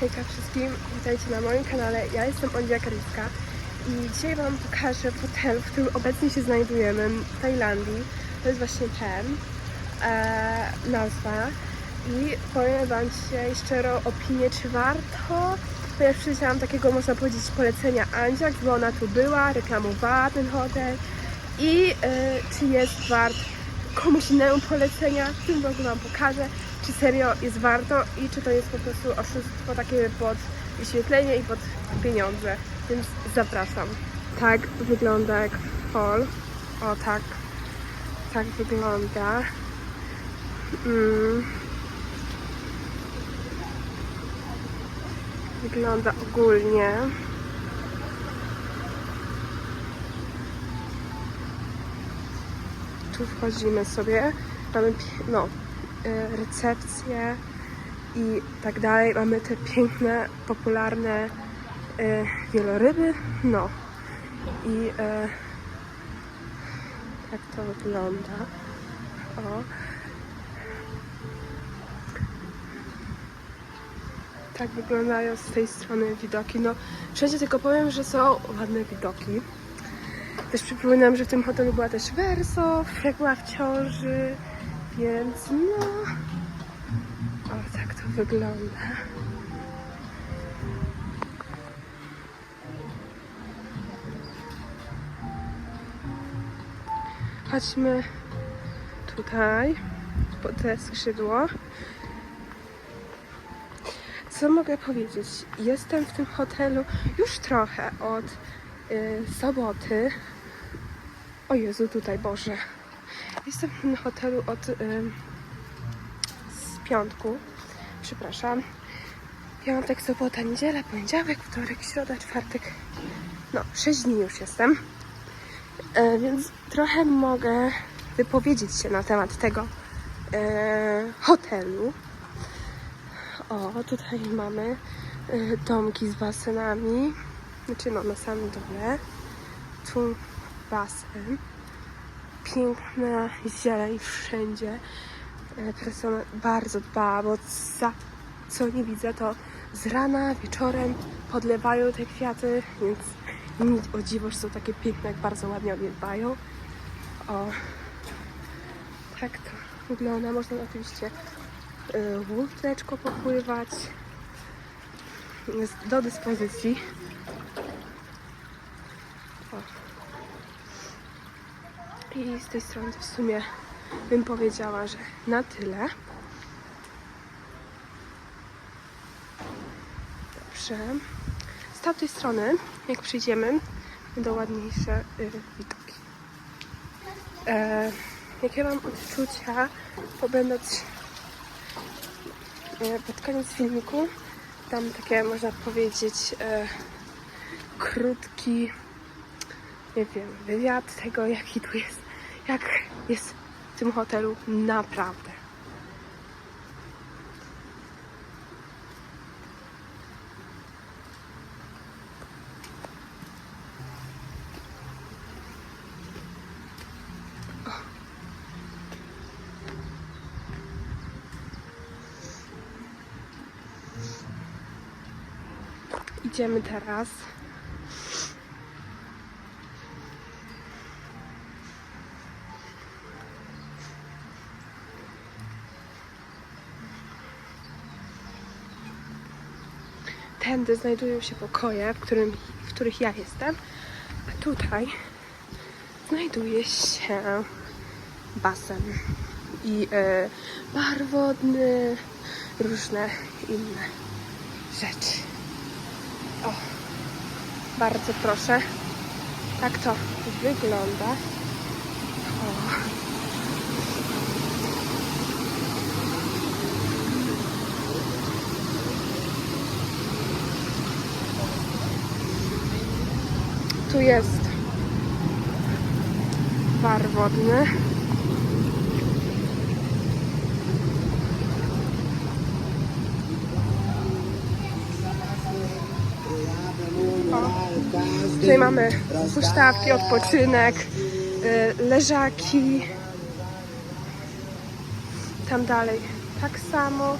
Hejka wszystkim, witajcie na moim kanale. Ja jestem Oliwia Karicka i dzisiaj Wam pokażę hotel, w którym obecnie się znajdujemy w Tajlandii. To jest właśnie ten e, nazwa. I powiem Wam dzisiaj szczerą opinię, czy warto, ponieważ przeczytałam takiego, można powiedzieć, polecenia Andziak, bo ona tu była, reklamowała ten hotel. I e, czy jest wart komuś innemu polecenia, w tym vlogu Wam pokażę, czy serio jest warto i czy to jest po prostu oszustwo takie pod wyświetlenie i pod pieniądze, więc zapraszam. Tak wygląda jak hall. O tak, tak wygląda. Mm. Wygląda ogólnie. Tu wchodzimy sobie, mamy no, e, recepcję i tak dalej. Mamy te piękne, popularne e, wieloryby, no. I tak to wygląda. O. Tak wyglądają z tej strony widoki. No, wszędzie tylko powiem, że są ładne widoki. Też przypominam, że w tym hotelu była też Wersow, jak była w ciąży, więc no... O, tak to wygląda. Chodźmy tutaj, po te skrzydło. Co mogę powiedzieć? Jestem w tym hotelu już trochę od y, soboty. O Jezu, tutaj Boże. Jestem tym hotelu od y, z piątku. Przepraszam. Piątek, sobota, niedziela, poniedziałek, wtorek, środa, czwartek. No, sześć dni już jestem. E, więc trochę mogę wypowiedzieć się na temat tego e, hotelu. O, tutaj mamy e, domki z basenami. Znaczy no, na samym dole. Tu basen. Piękna zieleń wszędzie. E, Persona bardzo dba, bo za co nie widzę, to z rana, wieczorem podlewają te kwiaty, więc o dziwo, że są takie piękne, jak bardzo ładnie o nie dbają. O, tak to wygląda. Można oczywiście y, łódeczko popływać. Jest do dyspozycji. O. I z tej strony w sumie bym powiedziała, że na tyle. Dobrze. Z tamtej strony, jak przyjdziemy, będą ładniejsze y, widoki. E, jakie mam odczucia, bo będąc e, pod koniec filmiku, tam takie, można powiedzieć, e, krótki, nie wiem, wywiad tego, jaki tu jest, jak jest w tym hotelu naprawdę. Idziemy teraz. Tędy znajdują się pokoje, w, którym, w których ja jestem, a tutaj znajduje się basen i e, bar wodny, różne inne rzeczy. O, bardzo proszę. Tak to wygląda. O. Tu jest bar wodny. Tutaj mamy huśtawki, odpoczynek, y, leżaki. Tam dalej tak samo.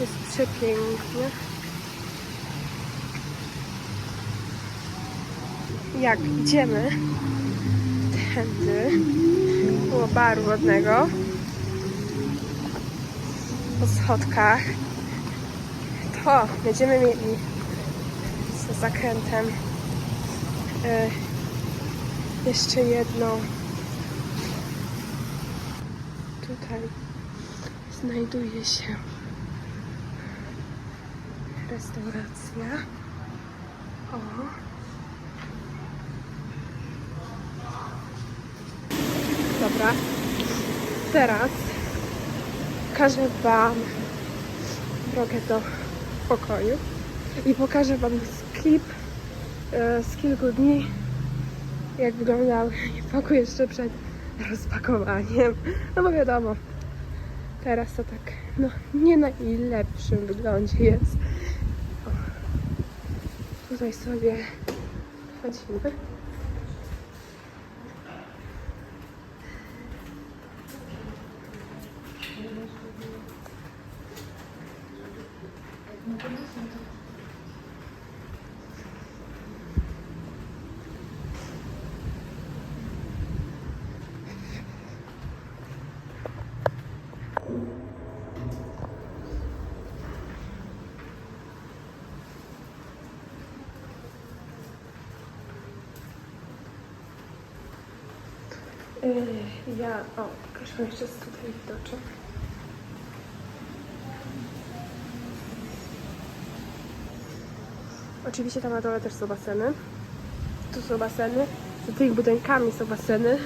Jest przepięknie. Jak idziemy tędy koło baru wodnego po schodkach, to będziemy mieli z zakrętem e, jeszcze jedną tutaj znajduje się restauracja. O. Dobra. Teraz pokażę Wam drogę do pokoju i pokażę Wam klip e, z kilku dni, jak wyglądał pokój jeszcze przed rozpakowaniem. No bo wiadomo, teraz to tak, no nie na najlepszym wyglądzie jest. Tutaj sobie wchodzimy. Ja, o, pokażę wam jeszcze tutaj widoczek. Oczywiście tam na dole też są baseny. Tu są baseny. Za tymi budynkami są baseny.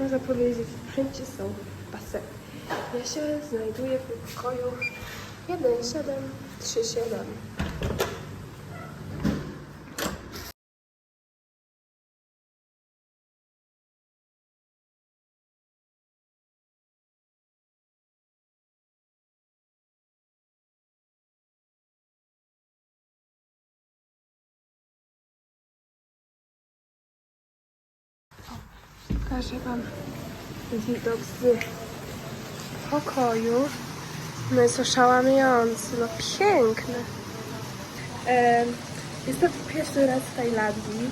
Można powiedzieć, wszędzie są baseny. Ja się znajduję w pokoju 1737. Pokażę Wam widok z pokoju. No jest oszałamiający, no piękny. Em, Jestem pierwszy raz w Tajlandii,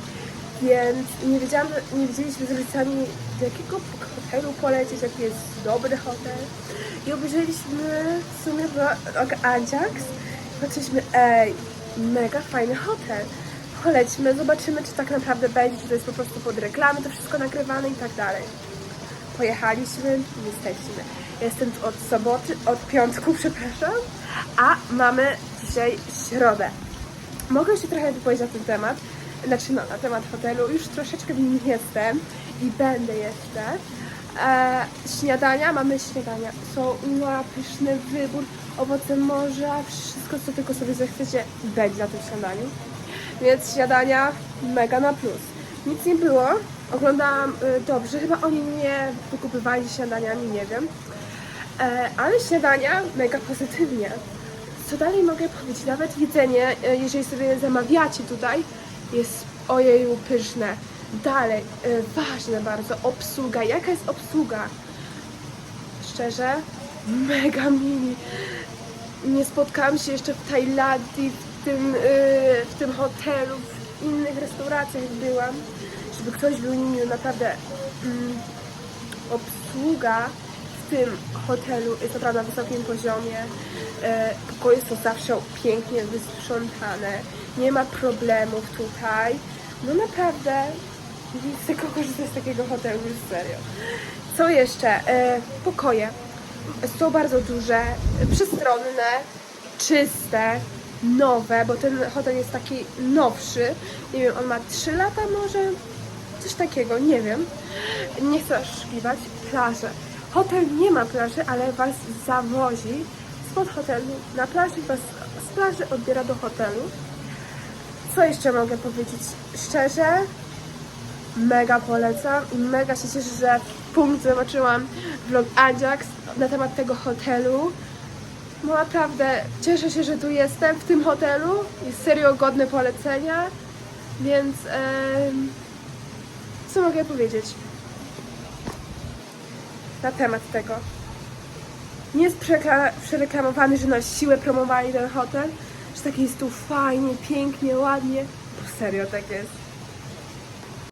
więc nie, wiedziałam, nie wiedzieliśmy z rodzicami, do jakiego hotelu polecieć, jaki jest dobry hotel. I obejrzeliśmy w sumie Ajax. Patrzyliśmy, ej, mega fajny hotel. Polećmy, zobaczymy, czy tak naprawdę będzie, czy to jest po prostu pod reklamy, to wszystko nagrywane i tak dalej. Pojechaliśmy, jesteśmy. Jestem od soboty, od piątku, przepraszam, a mamy dzisiaj środę. Mogę jeszcze trochę wypowiedzieć na ten temat, znaczy no, na temat hotelu. Już troszeczkę w nim jestem i będę jeszcze. E, śniadania, mamy śniadania. Są na pyszny wybór, owoce morza, wszystko co tylko sobie zechcecie będzie na tym śniadaniu. Więc śniadania mega na plus. Nic nie było, oglądałam y, dobrze, chyba oni nie wykupywali śniadaniami, nie wiem. E, ale śniadania mega pozytywnie. Co dalej mogę powiedzieć? Nawet jedzenie, e, jeżeli sobie zamawiacie tutaj, jest ojeju pyszne. Dalej, e, ważne bardzo, obsługa. Jaka jest obsługa? Szczerze, mega mini. Nie spotkałam się jeszcze w Tajlandii, w tym, e, w tym hotelu, w innych restauracjach byłam, żeby ktoś był miły, naprawdę. Mm, obsługa w tym hotelu jest naprawdę na wysokim poziomie. E, Pokoje są zawsze pięknie wysprzątane. Nie ma problemów tutaj. No naprawdę chcę tylko korzystać z takiego hotelu, już serio. Co jeszcze? E, Pokoje są bardzo duże, przestronne, czyste, nowe, bo ten hotel jest taki nowszy. Nie wiem, on ma 3 lata może? Coś takiego, nie wiem. Nie chcę oszukiwać. Plaże. Hotel nie ma plaży, ale was zawozi spod hotelu na plaży was z plaży odbiera do hotelu. Co jeszcze mogę powiedzieć? Szczerze, mega polecam i mega się cieszę, że w punkt zobaczyłam vlog Ajax na temat tego hotelu. No naprawdę cieszę się, że tu jestem w tym hotelu. Jest serio godne polecenia, więc em, co mogę powiedzieć na temat tego? nie jest przereklamowany, że na siłę promowali ten hotel, że taki jest tu fajnie, pięknie, ładnie. Serio tak jest.